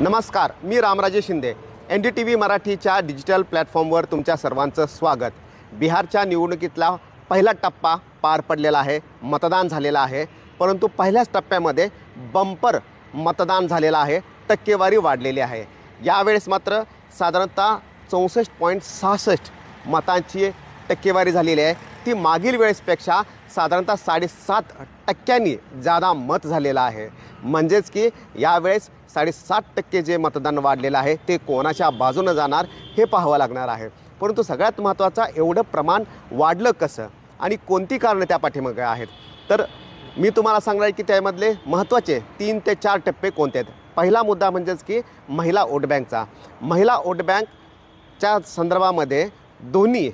नमस्कार मी Ramraje Shinde. N D T V मराठीच्या digital प्लॅटफॉर्मवर तुमच्या सर्वांचं स्वागत. बिहारच्या निवडणुकीतला पहिला टप्पा पार पडलेला आहे मतदान झालेलं आहे. परंतु पहिल्याच टप्प्यामध्ये बंपर मतदान झालेलं आहे टक्केवारी वाढलेली आहे. यावेळेस मात्र साधारणतः चौसष्ट पॉईंट सहासष्ट मतांची टक्केवारी झालेली आहे. ती मागील वेळेसपेक्षा साधारणतः साडेसात टक्क्यांनी जादा मत झालेलं आहे. म्हणजेच की यावेळेस साडेसात टक्के जे मतदान वाढलेलं आहे ते कोणाच्या बाजूनं जाणार हे पाहावं लागणार आहे. परंतु सगळ्यात महत्त्वाचं एवढं प्रमाण वाढलं कसं आणि कोणती कारणं त्या पाठीमागे आहेत? तर मी तुम्हाला सांगणार आहे की त्यामधले महत्त्वाचे तीन ते चार टप्पे कोणते आहेत? पहिला मुद्दा म्हणजेच की महिला वोट बँकचा. महिला वोट बँकच्या संदर्भामध्ये दोन्ही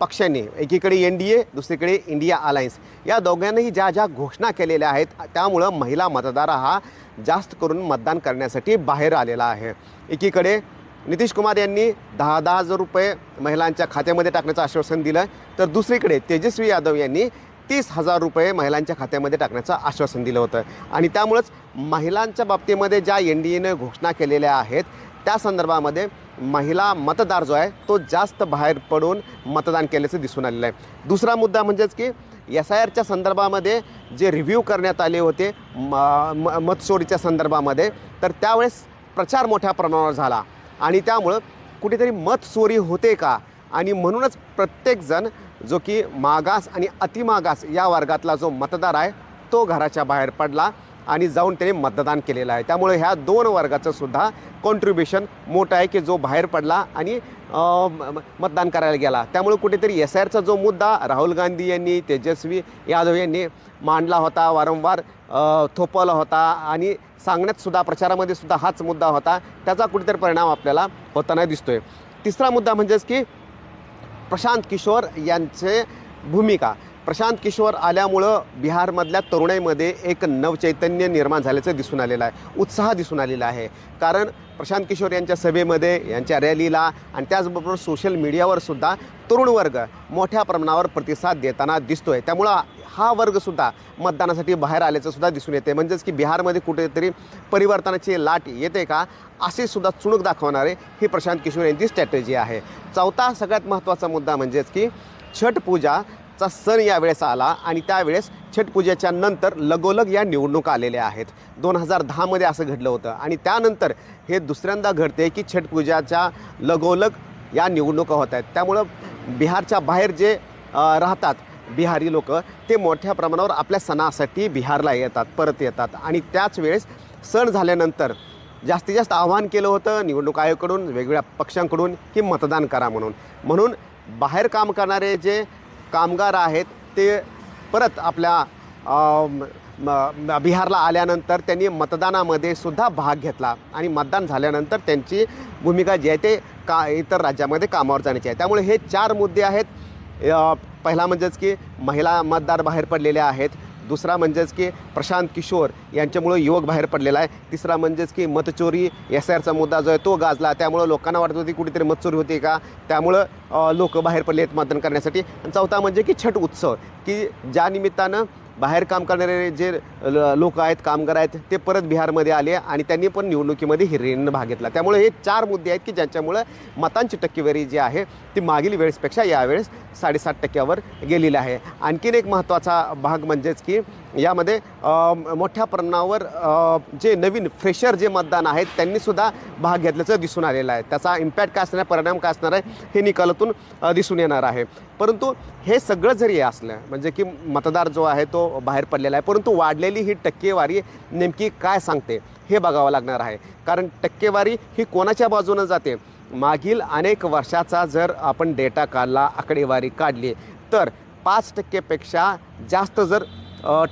पक्षांनी एकीकडे एन डी ए दुसरीकडे इंडिया अलायन्स. या दोघांनीही ज्या ज्या घोषणा केलेल्या आहेत त्यामुळं महिला मतदार हा जास्त करून मतदान करण्यासाठी बाहेर आलेला आहे. एकीकडे नितीश कुमार यांनी दहा दहा हजार रुपये महिलांच्या खात्यामध्ये टाकण्याचं आश्वासन दिलं तर दुसरीकडे तेजस्वी यादव यांनी तीस हजार रुपये महिलांच्या खात्यामध्ये टाकण्याचं आश्वासन दिलं होतं. आणि त्यामुळंच महिलांच्या बाबतीमध्ये ज्या एन डी एनं घोषणा केलेल्या आहेत त्या संदर्भामध्ये महिला मतदार जो आहे तो जास्त बाहेर पडून मतदान केल्याचं दिसून आलेलं आहे. दुसरा मुद्दा म्हणजेच की एस आय आरच्या संदर्भामध्ये जे रिव्ह्यू करण्यात आले होते म म- मतचोरीच्या संदर्भामध्ये तर त्यावेळेस प्रचार मोठ्या प्रमाणावर झाला. आणि त्यामुळं कुठेतरी मत चोरी होते का? आणि म्हणूनच प्रत्येकजण जो की मागास आणि अतिमागास या वर्गातला जो मतदार आहे तो घराच्या बाहेर पडला. आणि जाऊन त्याने मतदान केलेलं आहे. त्यामुळे ह्या दोन वर्गाचं सुद्धा कॉन्ट्रीब्युशन मोठं आहे की जो बाहेर पडला आणि म- मतदान करायला गेला. त्यामुळे कुठेतरी एस आयचा आरचा जो मुद्दा राहुल गांधी यांनी तेजस्वी यादव यांनी मांडला होता वारंवार थोपवला होता आणि सांगण्यात सुद्धा प्रचारामध्ये सुद्धा हाच मुद्दा होता. त्याचा कुठेतरी परिणाम आपल्याला होताना दिसतोय. तिसरा मुद्दा म्हणजेच की प्रशांत किशोर यांचे भूमिका. प्रशांत किशोर आल्यामुळं बिहारमधल्या तरुणाईमध्ये एक नवचैतन्य निर्माण झाल्याचं दिसून आलेलं आहे. उत्साह दिसून आलेला आहे. कारण प्रशांत किशोर यांच्या सभेमध्ये यांच्या रॅलीला आणि त्याचबरोबर सोशल मीडियावर सुद्धा तरुण वर्ग मोठ्या प्रमाणावर प्रतिसाद देताना दिसतोय. त्यामुळं हा वर्गसुद्धा मतदानासाठी बाहेर आल्याचं सुद्धा दिसून येते म्हणजेच की बिहारमध्ये कुठेतरी परिवर्तनाची लाट येते का असे सुद्धा चुणूक दाखवणारे ही प्रशांत किशोर यांची स्ट्रॅटेजी आहे. चौथा सगळ्यात महत्त्वाचा मुद्दा म्हणजेच की छठ पूजा चा सण यावेळेस आला आणि त्यावेळेस छठ पूजेच्या नंतर लगोलग या निवडणुका आलेल्या आहेत. दोन हजार दहामध्ये असं घडलं होतं आणि त्यानंतर हे दुसऱ्यांदा घडते की छठ पूजाच्या लगोलग या निवडणुका होत आहेत. त्यामुळं बिहारच्या बाहेर जे राहतात बिहारी लोक ते मोठ्या प्रमाणावर आपल्या सणासाठी बिहारला येतात परत येतात. आणि त्याच वेळेस सण झाल्यानंतर जास्तीत जास्त आव्हान केलं होतं निवडणूक आयोगाकडून वेगवेगळ्या पक्षांकडून की मतदान करा म्हणून. म्हणून बाहेर काम करणारे जे कामगार आहेत ते परत आपल्या म- बिहारला आल्यानंतर त्यांनी मतदानामध्ये सुद्धा भाग घेतला आणि मतदान झाल्यानंतर त्यांची भूमिका जी आहे ते का इतर राज्यामध्ये कामावर जाण्याची आहे. त्यामुळे हे चार मुद्दे आहेत. पहिला म्हणजेच की महिला मतदार बाहेर पडलेल्या आहेत. दुसरा म्हणजेच की प्रशांत किशोर यांच्यामुळं युवक बाहेर पडलेला आहे. तिसरा म्हणजेच की मतचोरी एस आरचा मुद्दा जो आहे तो गाजला. त्यामुळं लोकांना वाटत होती कुठेतरी मतचोरी होती का? त्यामुळं लोक बाहेर पडले आहेत मतदान करण्यासाठी. आणि चौथा म्हणजे की छठ उत्सव की ज्या निमित्तानं बाहेर काम करणारे जे लोक आहेत कामगार आहेत ते परत बिहारमध्ये आले आणि त्यांनी पण निवडणुकीमध्ये हिरेनं भाग घेतला. त्यामुळे हे चार मुद्दे आहेत की ज्यांच्यामुळं मतांची टक्केवारी जी आहे ती मागील वेळेसपेक्षा यावेळेस साडेसात टक्क्यावर गेलेली आहे. आणखीन एक महत्त्वाचा भाग म्हणजेच की यामध्ये मोठ्या प्रमाणावर जे नवीन फ्रेशर जे मतदान आहेत त्यांनीसुद्धा भाग घेतल्याचं दिसून आलेलं आहे. त्याचा इम्पॅक्ट काय असणार आहे परिणाम काय असणार आहे हे निकालातून दिसून येणार आहे. परंतु हे सगळं जरी असलं म्हणजे की मतदार जो आहे तो बाहेर पडलेला आहे परंतु वाढलेली ही टक्केवारी नेमकी काय सांगते हे बघावं लागणार आहे. कारण टक्केवारी ही कोणाच्या बाजूनं जाते? मागील अनेक वर्षाचा जर आपण डेटा काढला आकडेवारी काढली तर पाच टक्केपेक्षा जास्त जर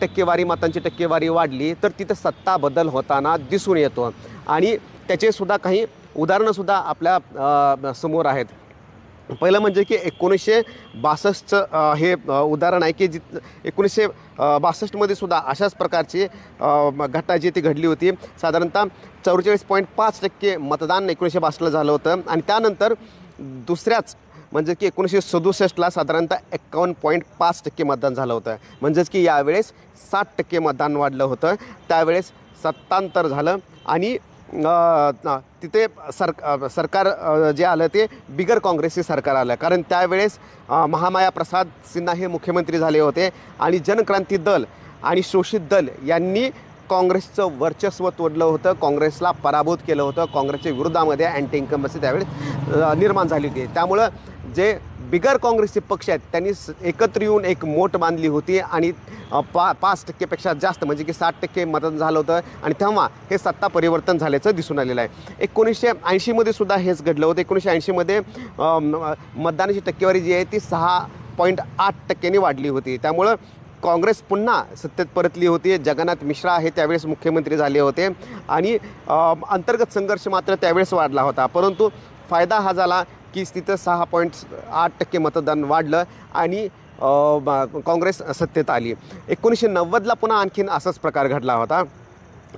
टक्केवारी मतांची टक्केवारी वाढली तर तिथं सत्ता बदल होताना दिसून येतो. आणि त्याचे सुद्धा काही उदाहरणंसुद्धा आपल्यासमोर आहेत. पहिलं म्हणजे की एकोणीसशे बासष्टचं हे उदाहरण आहे की जि एकोणीसशे बासष्टमध्ये सुद्धा अशाच प्रकारची घटना जी ती घडली होती. साधारणतः चौवेचाळीस पॉईंट पाच टक्के मतदान एकोणीसशे बासष्टला झालं होतं. आणि त्यानंतर दुसऱ्याच म्हणजे की एकोणीसशे सदुसष्टला साधारणतः एक्कावन्न पॉईंट पाच टक्के मतदान झालं होतं. म्हणजेच की यावेळेस साठ टक्के मतदान वाढलं होतं. त्यावेळेस सत्तांतर झालं आणि तिथे सर सरकार जे आलं ते बिगर काँग्रेसचे सरकार आलं. कारण त्यावेळेस महामाया प्रसाद सिन्हा हे मुख्यमंत्री झाले होते आणि जनक्रांती दल आणि शोषित दल यांनी काँग्रेसचं वर्चस्व तोडलं होतं. काँग्रेसला पराभूत केलं होतं. काँग्रेसच्या विरोधामध्ये अँटी इन्कम्बन्सी त्यावेळेस निर्माण झाली होती. त्यामुळं जे बिगर काँग्रेसचे पक्ष आहेत त्यांनी स- एकत्र येऊन एक मोठ बांधली होती आणि पा पाच टक्केपेक्षा जास्त म्हणजे की साठ टक्के मतदान झालं होतं आणि तेव्हा हे सत्ता परिवर्तन झाल्याचं दिसून आलेलं आहे. एकोणीसशे ऐंशीमध्ये सुद्धा हेच घडलं होतं. एकोणीसशे ऐंशीमध्ये मतदानाची टक्केवारी जी आहे ती सहा पॉईंट आठ टक्क्यांनी वाढली होती. त्यामुळं काँग्रेस पुन्हा सत्तेत परतली होती. जगन्नाथ मिश्रा हे त्यावेळेस मुख्यमंत्री झाले होते आणि अंतर्गत संघर्ष मात्र त्यावेळेस वाढला होता. परंतु फायदा हा झाला की तिथं सहा पॉईंट आठ टक्के मतदान वाढलं आणि काँग्रेस सत्तेत आली. एकोणीसशे नव्वदला पुन्हा आणखीन असाच प्रकार घडला होता.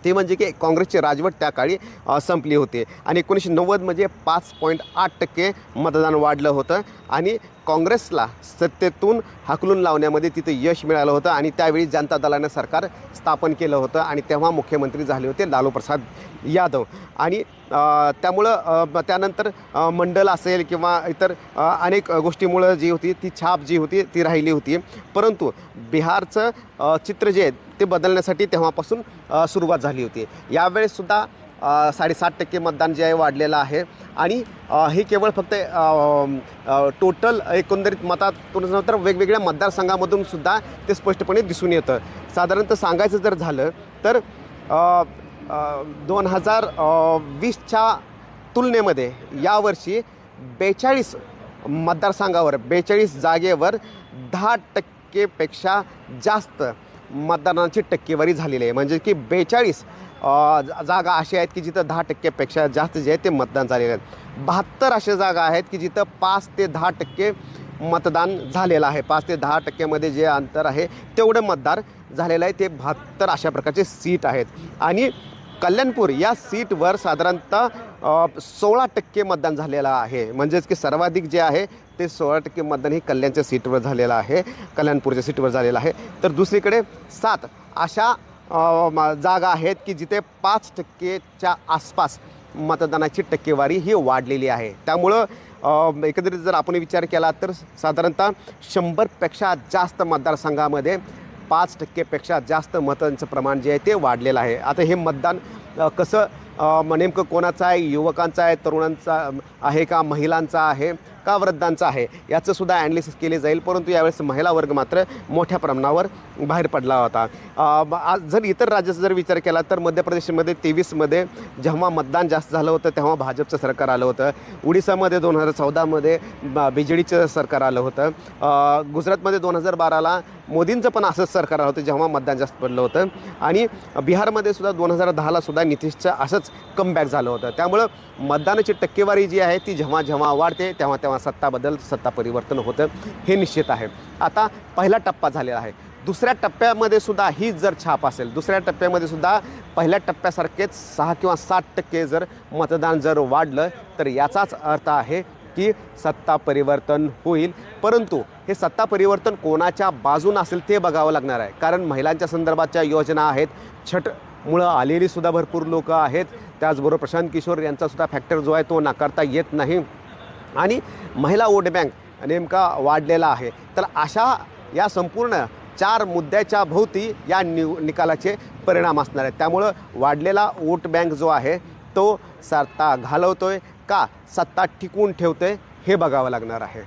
ते म्हणजे की काँग्रेसची राजवट त्या काळी संपली होती. आणि एकोणीसशे नव्वद म्हणजे पाच पॉईंट आठ टक्के मतदान वाढलं होतं. आणि काँग्रेसला सत्तेतून हाकलून लावण्यामध्ये तिथं यश मिळालं होतं. आणि त्यावेळी जनता दलानं सरकार स्थापन केलं होतं. आणि तेव्हा मुख्यमंत्री झाले होते लालू प्रसाद यादव. आणि त्यामुळं त्यानंतर मंडल असेल किंवा इतर अनेक गोष्टीमुळं जी होती ती छाप जी होती ती राहिली होती. परंतु बिहारचं चित्र जे आहे ते बदलण्यासाठी तेव्हापासून सुरुवात झाली होती. यावेळेससुद्धा साडेसात टक्के मतदान जे आहे वाढलेलं आहे. आणि हे केवळ फक्त टोटल एकंदरीत मतातूनच नंतर तर वेगवेगळ्या मतदारसंघामधून सुद्धा ते स्पष्टपणे दिसून येतं. साधारणतः सांगायचं जर झालं तर दोन हजार वीसच्या तुलनेमध्ये यावर्षी बेचाळीस मतदारसंघावर बेचाळीस जागेवर दहा टक्के टक्केपेक्षा जास्त मतदानाची टक्केवारी झालेली आहे. म्हणजे की बेचाळीस जागा अशा आहेत की जिथं दहा टक्केपेक्षा जास्त जे आहे ते मतदान झालेले आहेत बहात्तर अशा जागा आहेत की जिथं पाच ते दहा टक्के मतदान झालेलं आहे. पाच ते दहा टक्क्यामध्ये जे अंतर आहे तेवढं मतदार झालेलं आहे. ते बहात्तर अशा प्रकारचे सीट आहेत. आणि कल्याणपूर या सीटवर साधारणतः सोळा टक्के मतदान झालेलं आहे. म्हणजेच की सर्वाधिक जे आहे ते सोळा टक्के मतदान हे कल्याणच्या सीटवर झालेलं आहे कल्याणपूरच्या सीटवर झालेलं आहे. तर दुसरीकडे सात अशा जागा आहेत की जिथे पाच टक्केच्या आसपास मतदानाची टक्केवारी ही वाढलेली आहे. त्यामुळं एकंदरीत जर आपण विचार केला तर साधारणतः शंभरपेक्षा जास्त मतदारसंघामध्ये पाच टक्केपेक्षा जास्त मतांचं प्रमाण जे आहे ते वाढलेलं आहे. आता हे मतदान कसं नेमकं कोणाचं आहे? युवकांचं आहे? तरुणांचा आहे का? महिलांचा आहे? का वृद्धांचा आहे. याचं सुद्धा ॲनालिसिस केले जाईल परंतु यावेळेस महिला वर्ग मात्र मोठ्या प्रमाणावर बाहेर पडला होता. आज जर इतर राज्याचा जर विचार केला तर मध्य प्रदेशमध्ये तेवीसमध्ये जेव्हा मतदान जास्त झालं होतं तेव्हा भाजपचं सरकार आलं होतं. उडिसामध्ये दोन हजार चौदामध्ये बी जे डीचं सरकार आलं होतं. गुजरातमध्ये दोन हजार बाराला मोदींचं पण असंच सरकार आलं होतं जेव्हा मतदान जास्त पडलं होतं. आणि बिहारमध्ये सुद्धा दोन हजार दहाला सुद्धा नितीशचं असंच कमबॅक झालं होतं. त्यामुळं मतदानाची टक्केवारी जी आहे ती जेव्हा जेव्हा वाढते तेव्हा तेव्हा सत्ता बदल सत्ता परिवर्तन होतं हे निश्चित आहे. आता पहिला टप्पा झालेला आहे. दुसऱ्या टप्प्यामध्ये सुद्धा ही जर छाप असेल दुसऱ्या टप्प्यामध्ये सुद्धा पहिल्या टप्प्यासारखेच सहा किंवा सात टक्के जर मतदान जर वाढलं तर याचाच अर्थ आहे की सत्ता परिवर्तन होईल. परंतु हे सत्ता परिवर्तन कोणाच्या बाजून असेल ते बघावं लागणार आहे. कारण महिलांच्या संदर्भातच्या योजना आहेत छट मुळं आलेलीसुद्धा भरपूर लोक आहेत. त्याचबरोबर प्रशांत किशोर यांचासुद्धा फॅक्टर जो आहे तो नाकारता येत नाही. आणि महिला वोट बँक नेमका वाढलेला आहे. तर अशा या संपूर्ण चार मुद्द्याच्या भोवती या निव निकालाचे परिणाम असणार आहेत. त्यामुळं वाढलेला वोट बँक जो आहे तो सत्ता घालवतो आहे का? सत्ता टिकवून आहे हे बघावं लागणार आहे.